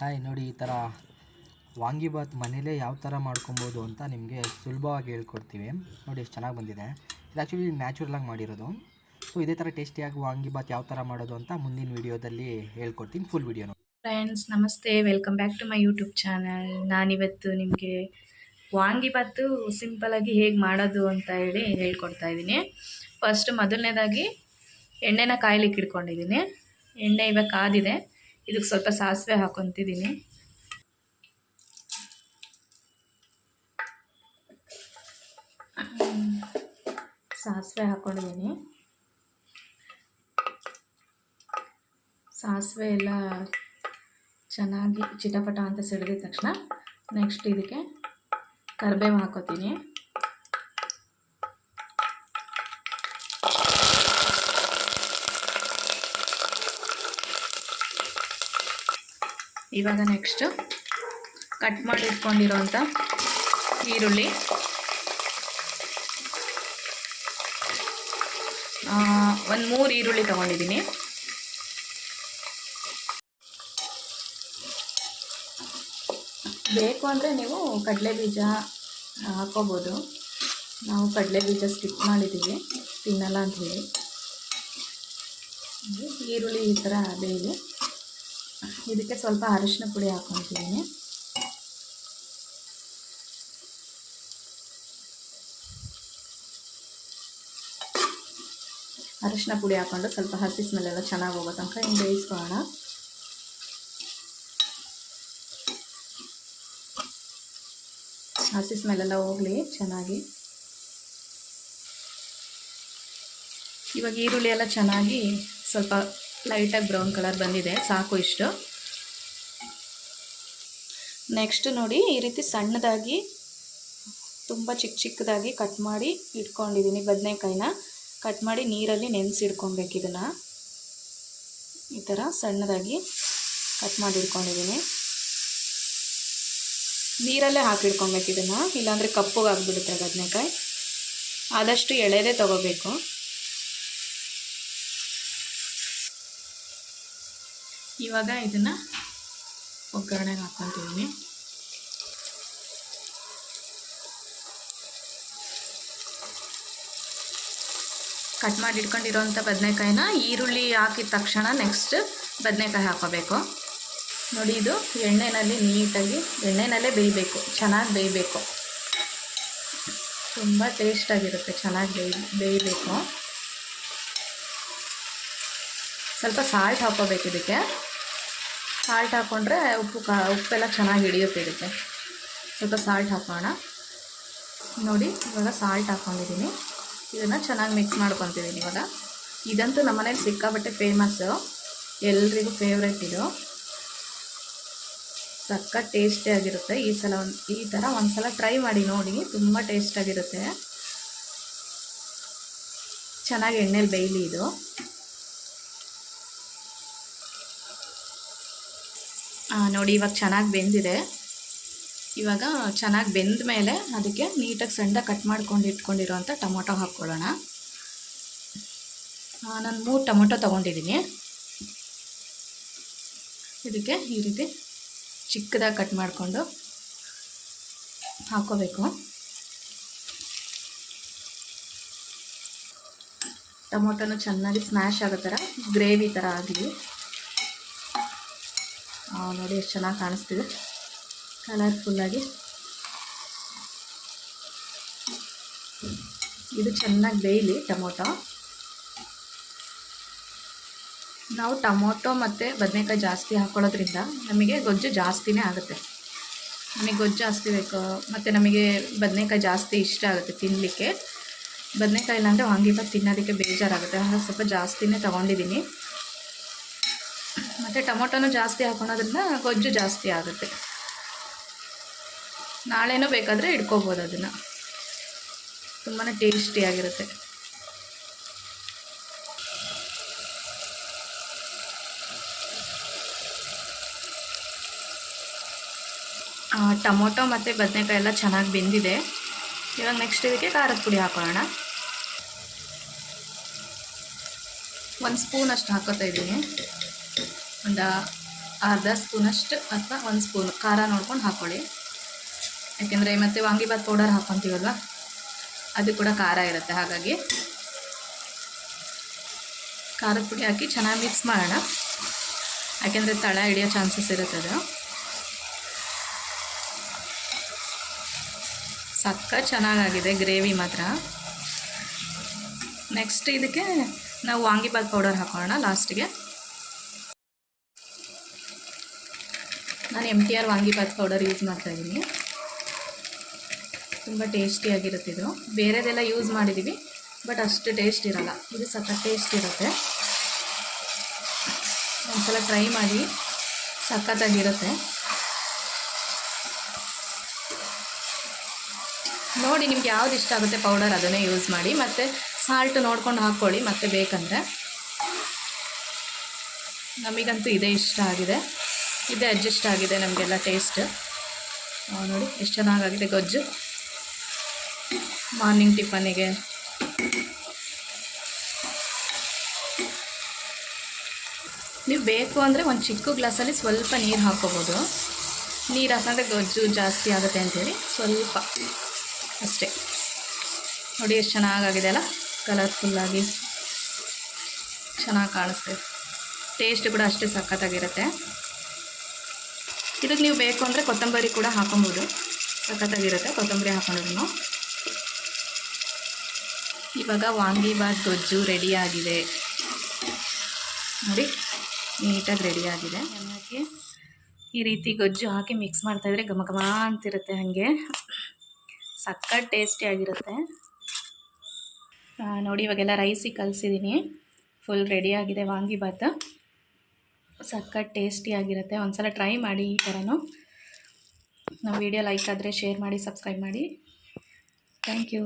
Hi ನೋಡಿ ಈ ಥರ ವಾಂಗಿಬಾತ್ ಮನೇಲೇ ಯಾವ ಥರ ಮಾಡ್ಕೊಬೋದು ಅಂತ ನಿಮಗೆ ಸುಲಭವಾಗಿ ಹೇಳ್ಕೊಡ್ತೀವಿ. ನೋಡಿ ಎಷ್ಟು ಚೆನ್ನಾಗಿ ಬಂದಿದೆ. ಇದು ಆ್ಯಕ್ಚುಲಿ ನ್ಯಾಚುರಲಾಗಿ ಮಾಡಿರೋದು. ಸೊ ಇದೇ ಥರ ಟೇಸ್ಟಿಯಾಗಿ ವಾಂಗಿಬಾತ್ ಯಾವ ಥರ ಮಾಡೋದು ಅಂತ ಮುಂದಿನ ವೀಡಿಯೋದಲ್ಲಿ ಹೇಳ್ಕೊಡ್ತೀನಿ. ಫುಲ್ ವಿಡಿಯೋ ನೋಡಿ. ಫ್ರೆಂಡ್ಸ್ ನಮಸ್ತೆ. Welcome back to my YouTube channel ನಾನಿವತ್ತು ನಿಮಗೆ ವಾಂಗಿಬಾತು ಸಿಂಪಲಾಗಿ ಹೇಗೆ ಮಾಡೋದು ಅಂತ ಹೇಳಿ ಹೇಳ್ಕೊಡ್ತಾ ಇದ್ದೀನಿ. ಫಸ್ಟ್ ಮೊದಲನೇದಾಗಿ ಎಣ್ಣೆನ ಕಾಯ್ಲಿಕ್ಕೆ ಇಟ್ಕೊಂಡಿದ್ದೀನಿ. ಎಣ್ಣೆ ಇವಾಗ ಕಾದಿದೆ. ಇದಕ್ಕೆ ಸ್ವಲ್ಪ ಸಾಸಿವೆ ಹಾಕೊತಿದ್ದೀನಿ. ಸಾಸಿವೆ ಹಾಕೊಂಡಿದ್ದೀನಿ. ಸಾಸಿವೆ ಎಲ್ಲ ಚೆನ್ನಾಗಿ ಚಿಟಪಟ ಅಂತ ಸಿಡಿದ ತಕ್ಷಣ ನೆಕ್ಸ್ಟ್ ಇದಕ್ಕೆ ಕರಿಬೇವು ಹಾಕೋತೀನಿ. ಇವಾಗ ನೆಕ್ಸ್ಟು ಕಟ್ ಮಾಡಿ ಇಟ್ಕೊಂಡಿರೋಂಥ ಈರುಳ್ಳಿ ಒಂದು ಮೂರು ಈರುಳ್ಳಿ ತೊಗೊಂಡಿದ್ದೀನಿ. ಬೇಕು ಅಂದರೆ ನೀವು ಕಡಲೆ ಬೀಜ ಹಾಕೋಬೋದು ನಾವು ಕಡಲೆ ಬೀಜ ಸ್ಕಿಪ್ ಮಾಡಿದ್ದೀವಿ, ತಿನ್ನಲ್ಲ ಅಂತ ಹೇಳಿ. ಈರುಳ್ಳಿ ಈ ಥರ ಬೇಯಿದೆ. ಇದಕ್ಕೆ ಸ್ವಲ್ಪ ಅರಿಶಿನ ಪುಡಿ ಹಾಕ್ಕೊತಿದ್ದೀನಿ ಅರಿಶಿನ ಪುಡಿ ಹಾಕ್ಕೊಂಡು ಸ್ವಲ್ಪ ಹಸಿ ಸ್ಮೆಲ್ಲೆಲ್ಲ ಚೆನ್ನಾಗಿ ಹೋಗೋ ತನಕ ಹಿಂಗೆ ಬೇಯಿಸ್ಕೊಳ್ಳೋಣ. ಹಸಿ ಸ್ಮೆಲ್ಲೆಲ್ಲ ಹೋಗಲಿ ಚೆನ್ನಾಗಿ. ಇವಾಗ ಈರುಳ್ಳಿ ಎಲ್ಲ ಚೆನ್ನಾಗಿ ಸ್ವಲ್ಪ ಲೈಟಾಗಿ ಬ್ರೌನ್ ಕಲರ್ ಬಂದಿದೆ. ಸಾಕು ಇಷ್ಟು. ನೆಕ್ಸ್ಟ್ ನೋಡಿ, ಈ ರೀತಿ ಸಣ್ಣದಾಗಿ, ತುಂಬ ಚಿಕ್ಕ ಚಿಕ್ಕದಾಗಿ ಕಟ್ ಮಾಡಿ ಇಟ್ಕೊಂಡಿದ್ದೀನಿ ಬದನೆಕಾಯಿನ. ಕಟ್ ಮಾಡಿ ನೀರಲ್ಲಿ ನೆನೆಸಿಡ್ಕೊಬೇಕು ಇದನ್ನು. ಈ ಥರ ಸಣ್ಣದಾಗಿ ಕಟ್ ಮಾಡಿ ಇಟ್ಕೊಂಡಿದ್ದೀನಿ. ನೀರಲ್ಲೇ ಹಾಕಿಡ್ಕೊಬೇಕು ಇದನ್ನು. ಇಲ್ಲಾಂದರೆ ಕಪ್ಪುಗಾಗ್ಬಿಡುತ್ತೆ ಬದನೆಕಾಯಿ. ಆದಷ್ಟು ಎಳೆದೇ ತೊಗೋಬೇಕು. ಇವಾಗ ಇದನ್ನು ಒಗ್ಗರಣೆಗೆ ಹಾಕ್ಕೊತಿದ್ದೀನಿ ಕಟ್ ಮಾಡಿ ಇಟ್ಕೊಂಡಿರೋಂಥ ಬದನೆಕಾಯಿನ ಈರುಳ್ಳಿ ಹಾಕಿದ ತಕ್ಷಣ ನೆಕ್ಸ್ಟ್ ಬದನೆಕಾಯಿ ಹಾಕೋಬೇಕು. ನೋಡಿ ಇದು ಎಣ್ಣೆನಲ್ಲಿ ನೀಟಾಗಿ ಎಣ್ಣೆನಲ್ಲೇ ಬೇಯಬೇಕು, ಚೆನ್ನಾಗಿ ಬೇಯಬೇಕು. ತುಂಬ ಟೇಸ್ಟಾಗಿರುತ್ತೆ ಚೆನ್ನಾಗಿ ಬೇಯ್, ಬೇಯಬೇಕು. ಸ್ವಲ್ಪ ಸಾಲ್ಟ್ ಹಾಕೋಬೇಕು ಇದಕ್ಕೆ. ಸಾಲ್ಟ್ ಹಾಕ್ಕೊಂಡ್ರೆ ಉಪ್ಪು ಕಾ, ಉಪ್ಪೆಲ್ಲ ಚೆನ್ನಾಗಿ ಹಿಡಿಯುತ್ತೆ ಸ್ವಲ್ಪ ಸಾಲ್ಟ್ ಹಾಕೋಣ. ನೋಡಿ, ಇವಾಗ ಸಾಲ್ಟ್ ಹಾಕ್ಕೊಂಡಿದ್ದೀನಿ ಇದನ್ನು ಚೆನ್ನಾಗಿ ಮಿಕ್ಸ್ ಮಾಡ್ಕೊತಿದ್ದೀನಿ ಇವಾಗ. ಇದಂತೂ ನಮ್ಮನೇಲಿ ಸಿಕ್ಕಾಬಟ್ಟೆ ಫೇಮಸ್ಸು ಎಲ್ರಿಗೂ ಫೇವ್ರೆಟ್ ಇದು. ಸಕ್ಕ ಟೇಸ್ಟಿಯಾಗಿರುತ್ತೆ ಈ ಸಲ ಒಂದು, ಈ ಥರ ಒಂದು ಸಲ ಟ್ರೈ ಮಾಡಿ ನೋಡಿ, ತುಂಬ ಟೇಸ್ಟಾಗಿರುತ್ತೆ ಚೆನ್ನಾಗಿ ಎಣ್ಣೆಲಿ ಬೇಯಲಿ ಇದು. ನೋಡಿ, ಇವಾಗ ಚೆನ್ನಾಗಿ ಬೆಂದಿದೆ. ಇವಾಗ ಚೆನ್ನಾಗಿ ಬೆಂದ ಮೇಲೆ ಅದಕ್ಕೆ ನೀಟಾಗಿ ಸಣ್ಣ ಕಟ್ ಮಾಡ್ಕೊಂಡು ಇಟ್ಕೊಂಡಿರೋಂಥ ಟೊಮೊಟೊ ಹಾಕ್ಕೊಳ್ಳೋಣ. ನಾನು ಮೂರು ಟೊಮೊಟೊ ತೊಗೊಂಡಿದ್ದೀನಿ ಇದಕ್ಕೆ ಈ ರೀತಿ ಚಿಕ್ಕದಾಗಿ ಕಟ್ ಮಾಡಿಕೊಂಡು ಹಾಕೋಬೇಕು ಟೊಮೊಟೊನು ಚೆನ್ನಾಗಿ ಸ್ಮ್ಯಾಶ್ ಆಗೋ ಥರ, ಗ್ರೇವಿ ಥರ ಆಗಲಿ. ನೋಡಿ ಎಷ್ಟು ಚೆನ್ನಾಗಿ ಕಾಣಿಸ್ತಿದೆ. ಕಲರ್ಫುಲ್ಲಾಗಿ ಇದು ಚೆನ್ನಾಗಿ ಬೇಯಲಿ ಟೊಮೊಟೊ. ನಾವು ಟೊಮೊಟೊ ಮತ್ತು ಬದನೆಕಾಯಿ ಜಾಸ್ತಿ ಹಾಕ್ಕೊಳ್ಳೋದ್ರಿಂದ ನಮಗೆ ಗೊಜ್ಜು ಜಾಸ್ತಿನೇ ಆಗುತ್ತೆ. ನಮಗೆ ಗೊಜ್ಜು ಜಾಸ್ತಿ ಬೇಕು, ಮತ್ತು ನಮಗೆ ಬದನೆಕಾಯಿ ಜಾಸ್ತಿ ಇಷ್ಟ ಆಗುತ್ತೆ ತಿನ್ನಲಿಕ್ಕೆ. ಬದನೆಕಾಯಿ ಇಲ್ಲಾಂದರೆ ವಾಂಗಿಬಾತ್ ತಿನ್ನೋದಕ್ಕೆ ಬೇಜಾರಾಗುತ್ತೆ, ಹಾಗಾಗಿ ಸ್ವಲ್ಪ ಜಾಸ್ತಿನೇ ತೊಗೊಂಡಿದ್ದೀನಿ. ಮತ್ತು ಟೊಮೊಟೊನೂ ಜಾಸ್ತಿ ಹಾಕೊಳೋದ್ರಿಂದ ಗೊಜ್ಜು ಜಾಸ್ತಿ ಆಗುತ್ತೆ. ನಾಳೆನೂ ಬೇಕಾದರೆ ಇಟ್ಕೋಬೋದು ಅದನ್ನು. ತುಂಬಾ ಟೇಸ್ಟಿಯಾಗಿರುತ್ತೆ ಟೊಮೊಟೊ ಮತ್ತು ಬದನೆಕಾಯಿ ಎಲ್ಲ ಚೆನ್ನಾಗಿ ಬೆಂದಿದೆ. ಇವಾಗ ನೆಕ್ಸ್ಟ್ ಇದಕ್ಕೆ ಖಾರದ ಪುಡಿ ಹಾಕೋಣ ಒಂದು ಸ್ಪೂನ್ ಅಷ್ಟು ಹಾಕೋತಾ ಇದ್ದೀನಿ. ಒಂದು ಅರ್ಧ ಸ್ಪೂನಷ್ಟು ಅಥವಾ ಒಂದು ಸ್ಪೂನ್ ಖಾರ ನೋಡ್ಕೊಂಡು ಹಾಕ್ಕೊಳ್ಳಿ ಯಾಕೆಂದರೆ ಮತ್ತೆ ವಾಂಗಿಬಾತ್ ಪೌಡರ್ ಹಾಕ್ಕೊತೀವಲ್ವ ಅದು ಕೂಡ ಖಾರ ಇರುತ್ತೆ, ಹಾಗಾಗಿ. ಖಾರದ ಪುಡಿ ಹಾಕಿ ಚೆನ್ನಾಗಿ ಮಿಕ್ಸ್ ಮಾಡೋಣ. ಯಾಕೆಂದರೆ ತಳ ಹಿಡಿಯೋ ಚಾನ್ಸಸ್ ಇರುತ್ತೆ ಅದು. ಸಕ್ಕ ಚೆನ್ನಾಗಾಗಿದೆ ಗ್ರೇವಿ ಮಾತ್ರ. ನೆಕ್ಸ್ಟ್ ಇದಕ್ಕೆ ನಾವು ವಾಂಗಿಬಾತ್ ಪೌಡರ್ ಹಾಕೋಣ ಲಾಸ್ಟಿಗೆ. ನಾನು M T R vangibath powder use ಮಾಡ್ತಾ ಇದ್ದೀನಿ ತುಂಬ ಟೇಸ್ಟಿಯಾಗಿರುತ್ತೆ ಇದು. ಬೇರೆದೆಲ್ಲ ಯೂಸ್ ಮಾಡಿದ್ದೀವಿ ಬಟ್ ಅಷ್ಟು ಟೇಸ್ಟ್ ಇರಲ್ಲ. ಇದು ಸಖತ್ ಟೇಸ್ಟ್ ಇರುತ್ತೆ. ಒಂದ್ಸಲ ಟ್ರೈ ಮಾಡಿ, ಸಖತ್ತಾಗಿರುತ್ತೆ. ನೋಡಿ ನಿಮ್ಗೆ ಯಾವ್ದು ಇಷ್ಟ ಆಗುತ್ತೆ ಪೌಡರ್ ಅದನ್ನೇ ಯೂಸ್ ಮಾಡಿ, ಮತ್ತು ಸಾಲ್ಟ್ ನೋಡ್ಕೊಂಡು ಹಾಕ್ಕೊಳ್ಳಿ ಮತ್ತೆ ಬೇಕಂದರೆ. ನಮಗಂತೂ ಇದೇ ಇಷ್ಟ ಆಗಿದೆ. ಇದೇ ಅಡ್ಜಸ್ಟ್ ಆಗಿದೆ ನಮಗೆಲ್ಲ ಟೇಸ್ಟ್ ನೋಡಿ, ಎಷ್ಟು ಚೆನ್ನಾಗಾಗಿದೆ ಗೊಜ್ಜು. ಮಾರ್ನಿಂಗ್ ಟಿಫನಿಗೆ ನೀವು ಬೇಕು ಅಂದರೆ ಒಂದು ಚಿಕ್ಕ ಗ್ಲಾಸಲ್ಲಿ ಸ್ವಲ್ಪ ನೀರು ಹಾಕೋಬೋದು. ನೀರು ಹಾಕೊಂಡ್ರೆ ಗೊಜ್ಜು ಜಾಸ್ತಿ ಆಗುತ್ತೆ ಅಂತೇಳಿ ಸ್ವಲ್ಪ ಅಷ್ಟೇ. ನೋಡಿ, ಎಷ್ಟು ಚೆನ್ನಾಗಾಗಿದೆ ಅಲ್ಲ? ಕಲರ್ಫುಲ್ಲಾಗಿ ಚೆನ್ನಾಗಿ ಕಾಣಿಸ್ತೇವೆ ಟೇಸ್ಟ್ ಕೂಡ ಅಷ್ಟೇ ಸಖತ್ತಾಗಿರುತ್ತೆ. ಇದಕ್ಕೆ ನೀವು ಬೇಕು ಅಂದರೆ ಕೊತ್ತಂಬರಿ ಕೂಡ ಹಾಕೊಬೋದು. ಸಖತ್ತಾಗಿರುತ್ತೆ ಕೊತ್ತಂಬರಿ ಹಾಕೊಂಡ್ರು ಇವಾಗ ವಾಂಗಿಬಾತ್ ಗೊಜ್ಜು ರೆಡಿಯಾಗಿದೆ ನೋಡಿ, ನೀಟಾಗಿ ರೆಡಿಯಾಗಿದೆ ಅನ್ನಕ್ಕೆ ಈ ರೀತಿ ಗೊಜ್ಜು ಹಾಕಿ ಮಿಕ್ಸ್ ಮಾಡ್ತಾಯಿದ್ರೆ ಘಮ ಘಮ ಅಂತಿರುತ್ತೆ ಹಾಗೆ. ಸಕ್ಕತ್ ಟೇಸ್ಟಿಯಾಗಿರುತ್ತೆ ನೋಡಿ, ಇವಾಗೆಲ್ಲ ರೈಸಿಗೆ ಕಲಿಸಿದ್ದೀನಿ ಫುಲ್ ರೆಡಿಯಾಗಿದೆ ವಾಂಗಿಬಾತ್ ಸಕ್ಕತ್ ಟೇಸ್ಟಿಯಾಗಿರುತ್ತೆ ಒಂದ್ಸಲ ಟ್ರೈ ಮಾಡಿ ಈ ಥರನೂ. ನಮ್ಮ ವಿಡಿಯೋ ಲೈಕ್ ಆದರೆ ಶೇರ್ ಮಾಡಿ, ಸಬ್ಸ್ಕ್ರೈಬ್ ಮಾಡಿ. Thank you.